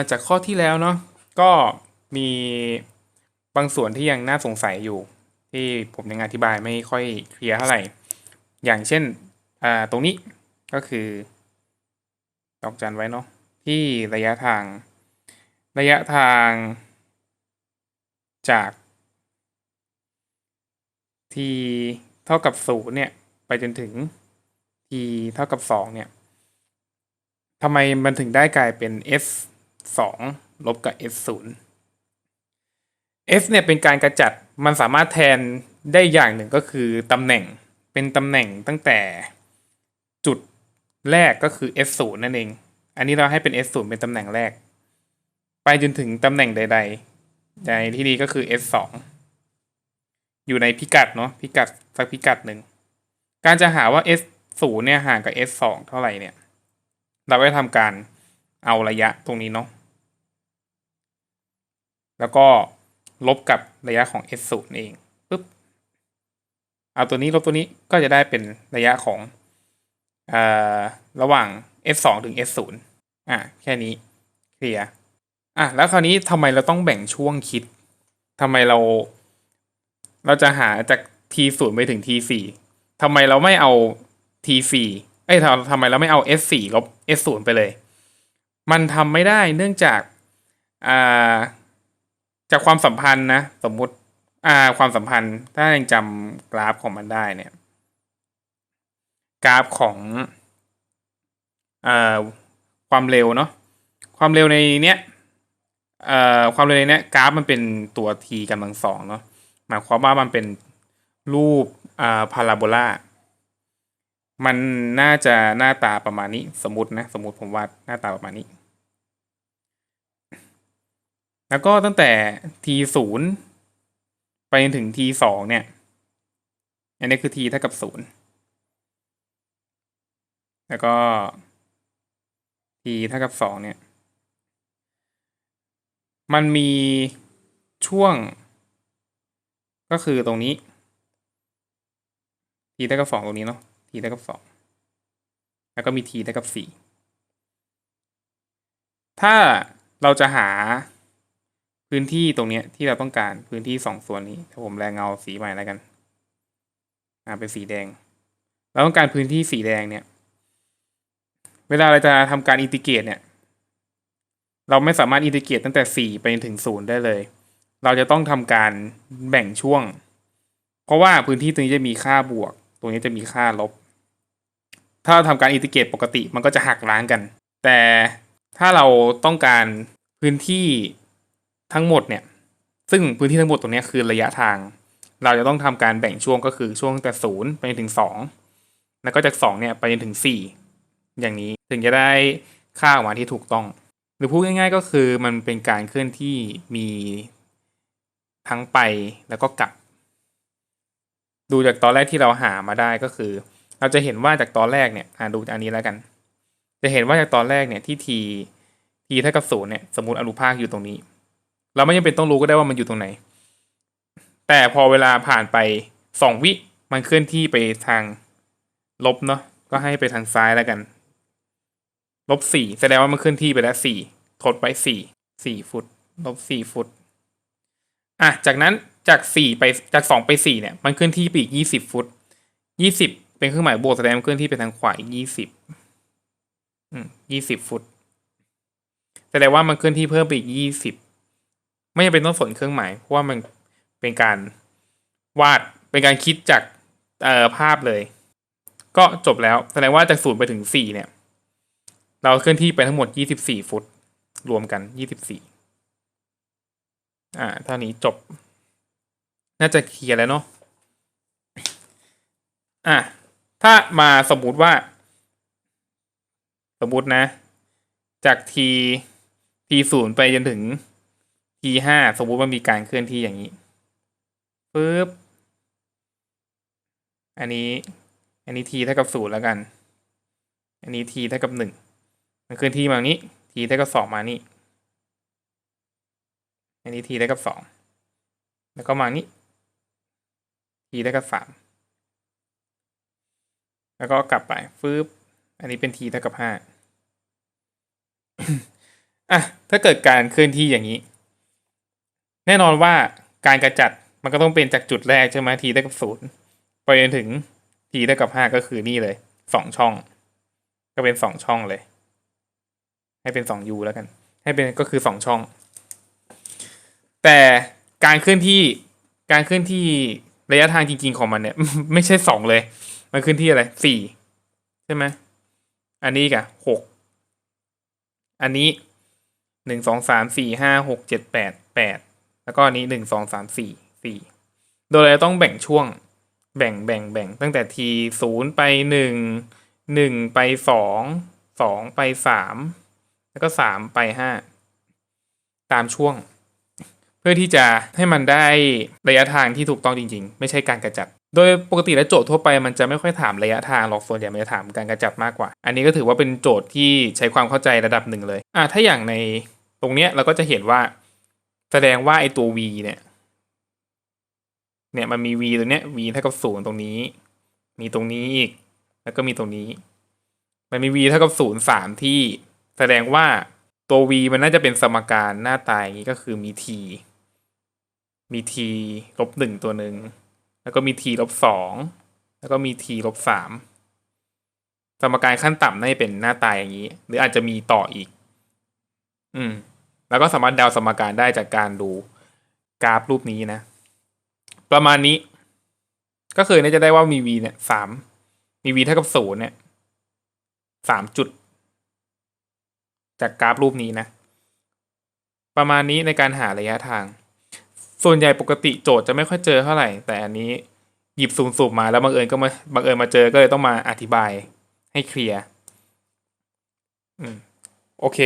าจากข้อที่แล้วเนาะก็มีบางส่วนที่ยังน่าสงสัยอยู่ ที่ผมยังอธิบายไม่ค่อยเคลียร์เท่าไหร่ อย่างเช่นตรงนี้ก็คือดอกจันไว้เนาะที่ระยะทาง ระยะทางจาก t เท่ากับศูนย์เนี่ยไปจนถึง t เท่ากับสองเนี่ยทำไมมันถึงได้กลายเป็น s สองลบกับ s ศูนย์ s เนี่ยเป็นการกระจัดมันสามารถแทนได้อย่างหนึ่งก็คือตำแหน่งเป็นตำแหน่งตั้งแต่จุดแรกก็คือ s ศูนย์นั่นเอง อันนี้เราให้เป็น s ศูนย์เป็นตำแหน่งแรก ไปจนถึงตำแหน่งใด ๆ ในที่นี้ก็คือ s สองอยู่ในพิกัดเนาะพิกัดสักพิกัดหนึ่ง การจะหาว่า s ศูนย์เนี่ยห่างกับ s สองเท่าไหร่เนี่ย เราก็จะทำการเอาระยะตรงนี้เนาะ แล้วก็ลบกับระยะของ s ศูนย์เองปุ๊บเอาตัวนี้ลบตัวนี้ก็จะได้เป็นระยะของเอ่อระหว่าง s สองถึง s ศูนย์อะแค่นี้เคลียร์อะแล้วคราวนี้ทำไมเราต้องแบ่งช่วงคิดทำไมเรา เราจะหาจาก t ศูนย์ไปถึง t สี่ทำไมเราไม่เอา t สี่เอ้ยทำไมเราไม่เอา s สี่ลบ s ศูนย์ไปเลย มันทำไม่ได้เนื่องจากอ่า จากความสัมพันธ์นะ สมมุติ อ่า ความสัมพันธ์ ถ้ายังจำกราฟของมันได้เนี่ย กราฟของอ่าความเร็วเนาะความเร็วในเนี้ยเอ่อความเร็วในเนี้ยกราฟมันเป็นตัว t กำลังสองเนาะหมายความว่ามันเป็นรูปอ่าพาราโบลามันน่าจะหน้าตาประมาณนี้ สมมตินะ สมมติผมวาดหน้าตาประมาณนี้ แล้วก็ตั้งแต่ t ศูนย์ไปจนถึง t สองเนี่ย อันนี้คือ t เท่ากับศูนย์แล้วก็ t เท่ากับสองเนี่ย มันมีช่วง ก็คือตรงนี้ t เท่ากับสองตรงนี้เนาะ t เท่ากับสองแล้วก็มี t เท่ากับสี่ถ้าเราจะหา พื้นที่ตรงเนี้ยที่เราต้องการพื้นที่สองส่วนนี้ถ้าผมแรงเงาสีใหม่แล้วกันอ่าเป็นสีแดง เราต้องการพื้นที่สีแดงเนี่ย เวลาเราจะทำการอินทิเกรตเนี่ย เราไม่สามารถอินทิเกรตตั้งแต่สี่ไปถึงศูนย์ได้เลย เราจะต้องทำการแบ่งช่วง เพราะว่าพื้นที่ตรงนี้จะมีค่าบวก ตรงนี้จะมีค่าลบ ถ้าเราทำการอินทิเกรตปกติมันก็จะหักล้างกัน แต่ถ้าเราต้องการพื้นที่ ทั้งหมดเนี่ย ซึ่งพื้นที่ทั้งหมดตรงนี้คือระยะทาง เราจะต้องทำการแบ่งช่วงก็คือช่วงตั้งแต่ศูนย์ไปจนถึงสองแล้วก็จากสองเนี่ยไปจนถึงสี่อย่างนี้ถึงจะได้ค่าออกมาที่ถูกต้อง หรือพูดง่ายๆก็คือมันเป็นการเคลื่อนที่มีทั้งไปแล้วก็กลับ ดูจากตอนแรกที่เราหามาได้ก็คือ เราจะเห็นว่าจากตอนแรกเนี่ยอ่าดูจากอันนี้แล้วกัน จะเห็นว่าจากตอนแรกเนี่ยที่ t t เท่ากับศูนย์เนี่ยสมมติอนุภาคอยู่ตรงนี้ เราไม่จำเป็นต้องรู้ก็ได้ว่ามันอยู่ตรงไหน แต่พอเวลาผ่านไปสองวิมันเคลื่อนที่ไปทางลบเนาะก็ให้ไปทางซ้ายแล้วกันลบสี่แสดงว่ามันเคลื่อนที่ไปแล้วสี่ทดไปสี่สี่ฟุตลบสี่ฟุตอะจากนั้นจากสี่ไปจากสองไปสี่เนี่ย มันเคลื่อนที่ไปอีกยี่สิบฟุตยี่สิบเป็นเครื่องหมายบวกแสดงมันเคลื่อนที่ไปทางขวาอีกยี่สิบอืมยี่สิบฟุตแสดงว่ามันเคลื่อนที่เพิ่มไปอีกยี่สิบ ไม่จำเป็นต้องสนเครื่องหมายเพราะว่ามันเป็นการวาดเป็นการคิดจากเอ่อภาพเลย ก็จบแล้วแสดงว่าจากศูนย์ไปถึงสี่เนี่ย เราเคลื่อนที่ไปทั้งหมดยี่สิบสี่ฟุต รวมกันยี่สิบสี่อ่าเท่านี้จบ น่าจะเคลียร์แล้วเนาะอะถ้ามาสมมุติว่า สมมุตินะ จาก t t ศูนย์ไปจนถึง t ห้าสมมติว่ามีการเคลื่อนที่อย่างนี้ปึ๊บอันนี้ อันนี้ t เท่ากับศูนย์แล้วกัน อันนี้ t เท่ากับหนึ่งมันเคลื่อนที่มานี้ t เท่ากับสองมานี่ อันนี้ t เท่ากับสองแล้วก็มานี้ t เท่ากับสามแล้วก็กลับไปฟึบอันนี้เป็น t เท่ากับห้าอะถ้าเกิดการเคลื่อนที่อย่างนี้ แน่นอนว่าการกระจัดมันก็ต้องเป็นจากจุดแรกใช่ไหมทีเท่ากับศูนย์ไปจนถึงทีเท่ากับห้าก็คือนี่เลยสองช่อง ก็เป็นสองช่องเลย ให้เป็นสองยูแล้วกัน ให้เป็นก็คือสองช่อง แต่การเคลื่อนที่การเคลื่อนที่ระยะทางจริง ๆของมันเนี่ย ไม่ใช่สองเลย มันเคลื่อนที่อะไรสี่ใช่ไหมอันนี้กับหกอันนี้หนึ่งสองสามสี่ห้าหกเจ็ดแปดแปด แล้วก็อันนี้หนึ่งสองสามสี่สี่โดยเราต้องแบ่งช่วง แบ่งแบ่งแบ่งตั้งแต่ทีศูนย์ไปหนึ่งหนึ่งไปสองสองไปสามแล้วก็สามไปห้าตามช่วง เพื่อที่จะให้มันได้ระยะทางที่ถูกต้องจริง ๆ ไม่ใช่การกระจัด โดยปกติแล้วโจทย์ทั่วไปมันจะไม่ค่อยถามระยะทางหรอกส่วนใหญ่มันจะถามการกระจัดมากกว่า อันนี้ก็ถือว่าเป็นโจทย์ที่ใช้ความเข้าใจระดับหนึ่งเลยอะถ้าอย่างในตรงเนี้ยเราก็จะเห็นว่า แสดงว่าไอตัว v เนี่ย เนี่ยมันมี v ตัวเนี้ย v เท่ากับศูนย์ตรงนี้ มีตรงนี้อีก แล้วก็มีตรงนี้ มันมี v เท่ากับศูนย์สามที่ แสดงว่าตัว v มันน่าจะเป็นสมการหน้าตายอย่างนี้ก็คือมี t มี t ลบหนึ่งตัวหนึ่ง แล้วก็มี t ลบสอง แล้วก็มี t ลบสาม สมการขั้นต่ำน่าจะเป็นหน้าตายอย่างนี้ หรืออาจจะมีต่ออีก อืม แล้วก็สามารถเดาสมการได้จากการดูกราฟรูปนี้นะ ประมาณนี้ ก็คือน่าจะได้ว่ามี v เนี่ยสามมี v เท่ากับศูนย์เนี่ยสามจุด จากกราฟรูปนี้นะ ประมาณนี้ในการหาระยะทาง ส่วนใหญ่ปกติโจทย์จะไม่ค่อยเจอเท่าไหร่ แต่อันนี้หยิบซูมสูบมาแล้วบังเอิญก็มาบังเอิญมาเจอก็เลยต้องมาอธิบายให้เคลียร์ อืม โอเค